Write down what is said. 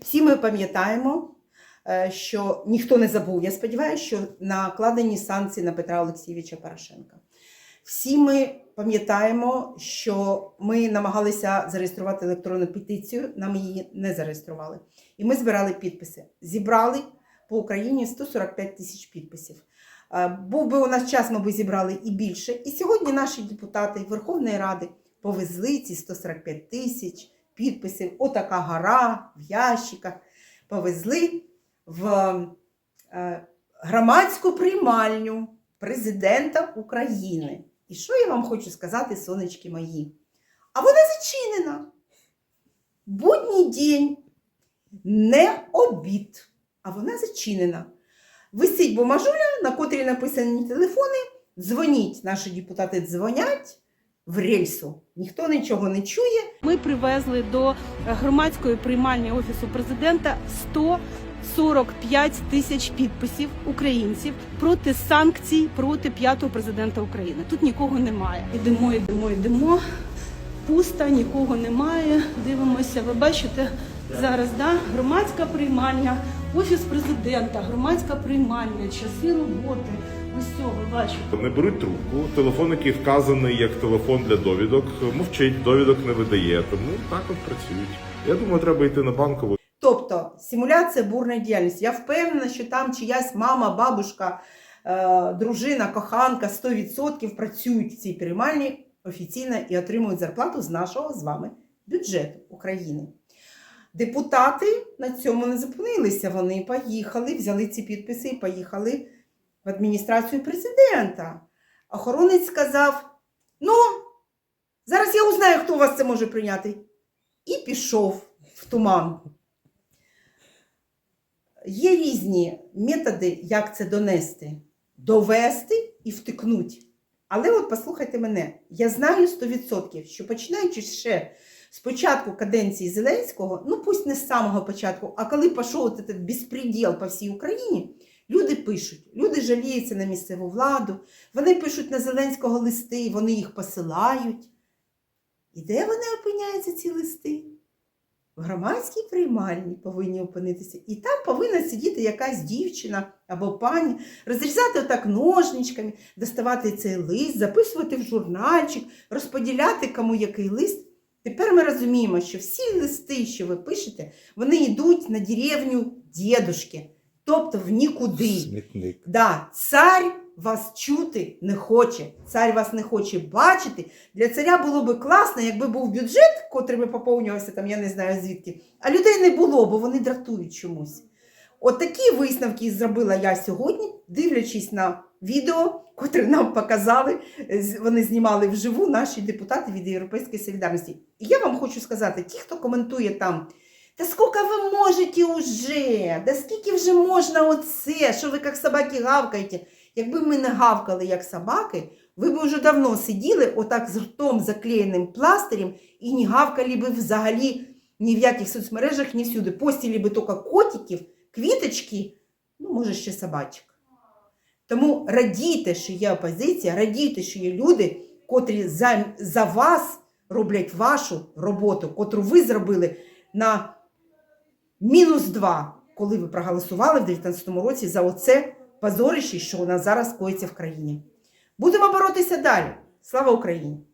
Всі ми пам'ятаємо, е, що ніхто не забув, я сподіваюся, що накладені санкції на Петра Олексійовича Порошенка. Всі ми пам'ятаємо, що ми намагалися зареєструвати електронну петицію, нам її не зареєстрували. І ми збирали підписи. Зібрали по Україні 145 тисяч підписів. Е, Був би у нас час, ми б зібрали і більше. І сьогодні наші депутати Верховної Ради повезли ці 145 тисяч підписів. Отака гора в ящиках. Повезли в е, громадську приймальню президента України. І що я вам хочу сказати, сонечки мої? А вона зачинена. Будній день, не обід, а вона зачинена. Висить бумажуля, на котрій написані телефони. Дзвоніть, наші депутати дзвонять в рельсу. Ніхто нічого не чує. Ми привезли до громадської приймальні офісу президента 145 тисяч підписів українців проти санкцій проти п'ятого президента України. Тут нікого немає. Ідемо, йдемо, йдемо. Пусто, нікого немає. Дивимося. Ви бачите зараз, да? громадська приймальня, офіс президента, громадська приймальня, часи роботи. Цього. Не беруть трубку, телефон, який вказаний як телефон для довідок, мовчить, довідок не видає. Тому так от працюють. Я думаю, треба йти на банкову. Тобто симуляція бурної діяльності. Я впевнена, що там чиясь мама, бабушка, е, дружина, коханка 100% працюють в цій приймальні офіційно і отримують зарплату з нашого з вами бюджету України. Депутати на цьому не зупинилися. Вони поїхали, взяли ці підписи і поїхали в адміністрацію президента. Охоронець сказав: ну, зараз я узнаю, хто вас це може прийняти. І пішов в туман. Є різні методи, як це донести, довести і втикнуть. Але от послухайте мене, я знаю 100%, що починаючи ще з початку каденції Зеленського, ну пусть не з самого початку, а коли пішов этот безпреділ по всій Україні, люди пишуть, люди жаліються на місцеву владу, вони пишуть на Зеленського листи, вони їх посилають. І де вони опиняються, ці листи? В громадській приймальні повинні опинитися. І там повинна сидіти якась дівчина або пані, розрізати отак ножничками, доставати цей лист, записувати в журнальчик, розподіляти кому який лист. Тепер ми розуміємо, що всі листи, що ви пишете, вони йдуть на деревню дідушки, тобто в нікуди. Смітник. Да, цар вас чути не хоче, цар вас не хоче бачити. Для царя було би класно, якби був бюджет, котрий би поповнювався, там, я не знаю звідки, а людей не було, бо вони дратують чомусь. От такі висновки зробила я сьогодні, дивлячись на відео, котре нам показали, вони знімали вживу наші депутати від Європейської солідарності. І я вам хочу сказати, ті, хто коментує там, та скільки ви можете уже? Да скільки вже можна оце, що ви як собаки гавкаєте? Якби ми не гавкали як собаки, ви б вже давно сиділи отак з ртом заклеєним пластирем і не гавкали би взагалі ні в яких соцмережах, ні всюди. Постілі би тільки котиків, квіточки, ну, може, ще собачок. Тому радійте, що є опозиція, радійте, що є люди, котрі за, за вас роблять вашу роботу, котру ви зробили на мінус два, коли ви проголосували в 2019 році за оце позорище, що у нас зараз коїться в країні. Будемо боротися далі. Слава Україні!